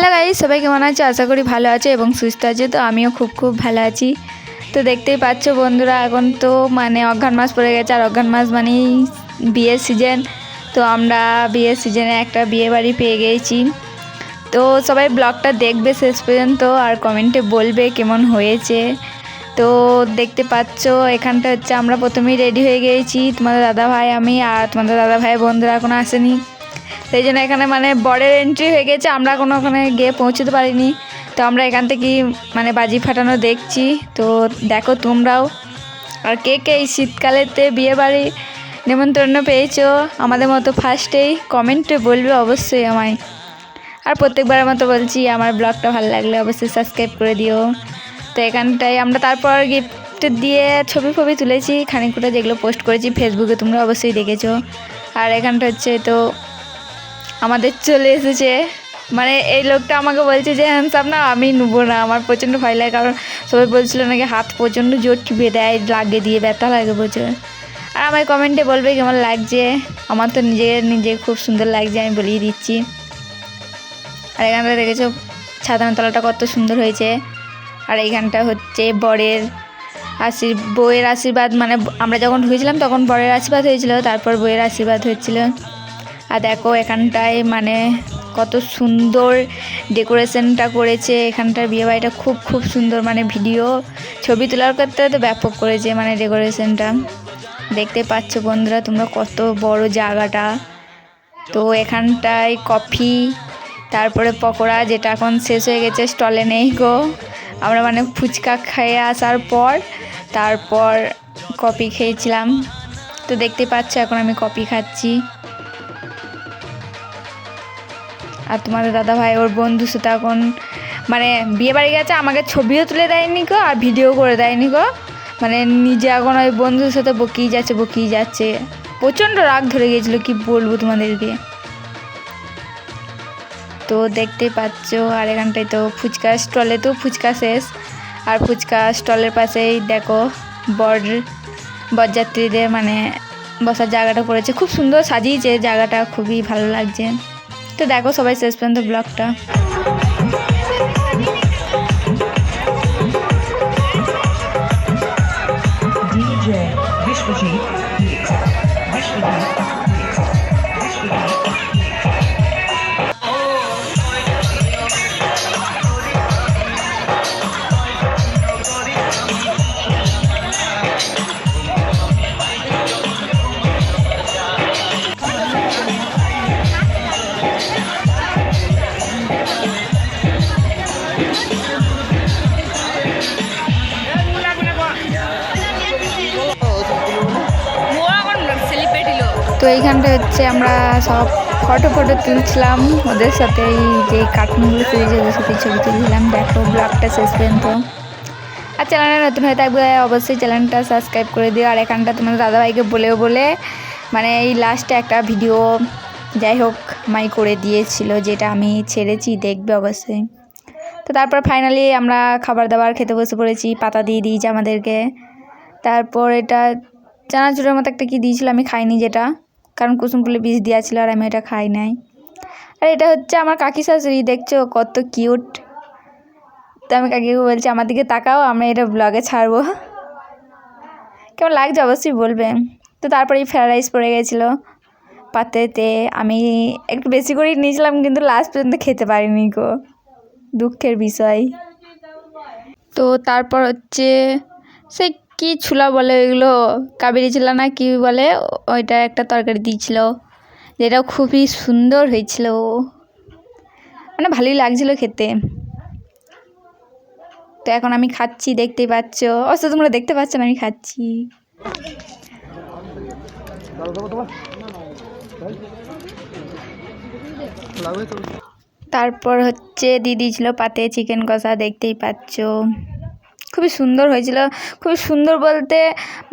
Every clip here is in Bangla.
হ্যালো গাইজ সবাই কেমন আছে? আশা করি ভালো আছে এবং সুস্থ আছে। তো আমিও খুব খুব ভালো আছি। তো দেখতেই পাচ্ছ বন্ধুরা, এখন তো মানে অঘ্রান মাস পড়ে গেছে। আর অঘ্রান মাস মানেই বিয়ের সিজন তো আমরা বিয়ের সিজনে একটা বিয়ে বাড়ি পেয়ে গিয়েছি তো সবাই ব্লগটা দেখবে শেষ পর্যন্ত আর কমেন্টে বলবে কেমন হয়েছে। তো দেখতে পাচ্ছ, এখানটা হচ্ছে আমরা প্রথমেই রেডি হয়ে গিয়েছি তোমাদের দাদা ভাই আমি আর তোমাদের দাদা ভাই বন্ধুরা এখনও আসেনি। সেই জন্য এখানে মানে বরের এন্ট্রি হয়ে গেছে, আমরা কোনো ওখানে গিয়ে পৌঁছতে পারিনি। তো আমরা এখান থেকেই মানে বাজি ফাটানো দেখছি। তো দেখো তোমরাও। আর কে কে এই শীতকালেতে বিয়ে বাড়ি নেমন্তন্ন পেয়েছ? আমাদের মতো ফার্স্টেই কমেন্টে বলবে অবশ্যই আমায়। আর প্রত্যেকবারের মতো বলছি, আমার ব্লগটা ভালো লাগলে অবশ্যই সাবস্ক্রাইব করে দিও। তো এখানটায় আমরা তারপর গিফট দিয়ে ছবি ফবি তুলেছি, খানিকটা যেগুলো পোস্ট করেছি ফেসবুকে তোমরা অবশ্যই দেখেছ। আর এখানটা হচ্ছে তো আমাদের চলে এসেছে। মানে এই লোকটা আমাকে বলছে যে হ্যান্ডসাম না, আমি নেব না, আমার প্রচণ্ড ভয় লাগে। কারণ সবাই বলছিল নাকি হাত প্রচণ্ড জোর টিপে দেয়, লাগে দিয়ে ব্যথা লাগে প্রচুর। আর আমার কমেন্টে বলবে কেমন লাগছে? আমার তো নিজে নিজে খুব সুন্দর লাগছে, আমি বলিয়ে দিচ্ছি। আর এখানটা দেখেছ ছাদানা তলাটা কত সুন্দর হয়েছে। আর এইখানটা হচ্ছে বরের আশীর বইয়ের আশীর্বাদ মানে আমরা যখন ঢুকেছিলাম তখন বরের আশীর্বাদ হয়েছিল, তারপর বইয়ের আশীর্বাদ হচ্ছিল। আর দেখো এখানটায় মানে কত সুন্দর ডেকোরেশনটা করেছে। এখানটার বিয়েবাড়িটা খুব খুব সুন্দর মানে ভিডিও, ছবি তোলার ক্ষেত্রে তো ব্যাপক করেছে মানে ডেকোরেশনটা। দেখতে পাচ্ছ বন্ধুরা তোমরা কত বড় জায়গাটা। তো এখানটায় কফি, তারপরে পকোড়া যেটা এখন শেষ হয়ে গেছে, স্টলে নেই গো। আমরা মানে ফুচকা খেয়ে আসার পর, তারপর কফি খেয়েছিলাম। তো দেখতে পাচ্ছ এখন আমি কফি খাচ্ছি। আর তোমাদের দাদা ভাই, ওর বন্ধুর সাথে এখন মানে বিয়ে বাড়ি গেছে, আমাকে ছবিও তুলে দেয়নি গো, আর ভিডিও করে দেয়নি গো। মানে নিজে এখন ওই বন্ধুর সাথে বকিয়ে যাচ্ছে বকিয়ে যাচ্ছে। প্রচণ্ড রাগ ধরে গিয়েছিল, কি বলব তোমাদেরকে। তো দেখতে পাচ্ছ, আর এখানটায় তো ফুচকা স্টলে তো ফুচকা শেষ। আর ফুচকা স্টলের পাশেই দেখো, বর, বরযাত্রীদের মানে বসার জায়গাটা করেছে খুব সুন্দর সাজিয়েছে জায়গাটা, খুবই ভালো লাগছে। তো দেখো সবাই শেষ পর্যন্ত ব্লগটা তো এইখানটা হচ্ছে আমরা সব ফটো ফটো তুলছিলাম। ওদের সাথে এই যে কার্টুনগুলো তুলেছে, ওদের সাথে ছবি তুলছিলাম। দেখো ব্লগটা শেষ পর্যন্ত। আর চ্যানেলে নতুন হয়ে থাকবে, অবশ্যই চ্যানেলটা সাবস্ক্রাইব করে দিও। আর এখানটা তোমার দাদাভাইকে বলেও বলে মানে এই লাস্টে একটা ভিডিও যাই হোক, মাই করে দিয়েছিল, যেটা আমি ছেড়েছি, দেখবে অবশ্যই। তো তারপর ফাইনালি আমরা খাবার দাবার খেতে বসে পড়েছি, পাতা দিয়ে দিয়েছি আমাদেরকে। তারপর এটা চানাচুরের মতো একটা কি দিয়েছিল, আমি খাইনি যেটা। কারণ কুসুম ফুলে বীজ দেওয়া ছিল আর আমি এটা খাই নাই। আর এটা হচ্ছে আমার কাকি শাশুড়ি, দেখছ? কত কিউট তো আমি কাকিকে বলছি, আমার দিকে তাকাও, আমরা এটা ব্লগে ছাড়বো। কেমন লাগছে? অবশ্যই বলবে। তো তারপরে এই ফ্রায়েড রাইস পড়ে গেছিল পাতেতে আমি একটু বেশি করেই নিয়েছিলাম, কিন্তু লাস্ট পর্যন্ত খেতে পারিনি গো। দুঃখের বিষয়। তো তারপর হচ্ছে সে কি ছুলা বলে ওইগুলো? কাবেরি ছিল না কি বলে? ওইটা একটা তরকারি দিয়েছিল। যেটা খুবই সুন্দর হয়েছিল। মানে ভালোই লাগছিল খেতে। তো এখন আমি খাচ্ছি দেখতেই পাচ্ছ। অবশ্য তোমরা দেখতে পাচ্ছ না, আমি খাচ্ছি। তারপর হচ্ছে দিদি ছিল পাতে চিকেন কষা, দেখতেই পাচ্ছ। খুবই সুন্দর হয়েছিল। খুবই সুন্দর বলতে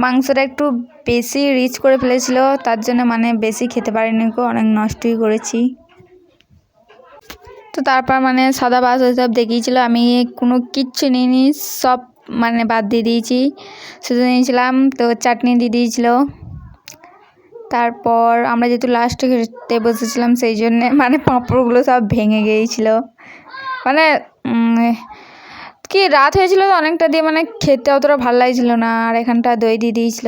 মাংসটা একটু বেশি রিচ করে ফেলেছিল, তার জন্য মানে বেশি খেতে পারিনি অনেক নষ্টই করেছি। তো তারপর মানে সাদা ভাত ওইসব দেখিয়েছিল, আমি কোনো কিচ্ছু নিইনি, সব মানে বাদ দিয়ে দিয়েছি। শুধু নিয়েছিলাম তো চাটনি দিয়ে দিয়েছিল। তারপর আমরা যেহেতু লাস্টে খেতে বসেছিলাম, সেই জন্যে মানে পাঁপড়গুলো সব ভেঙে গিয়েছিল। মানে কি রাত হয়েছিল তো? অনেকটা দিয়ে মানে খেতে অতটা ভালো লাগছিল না। আর এখানটা দই দিয়ে দিয়েছিল।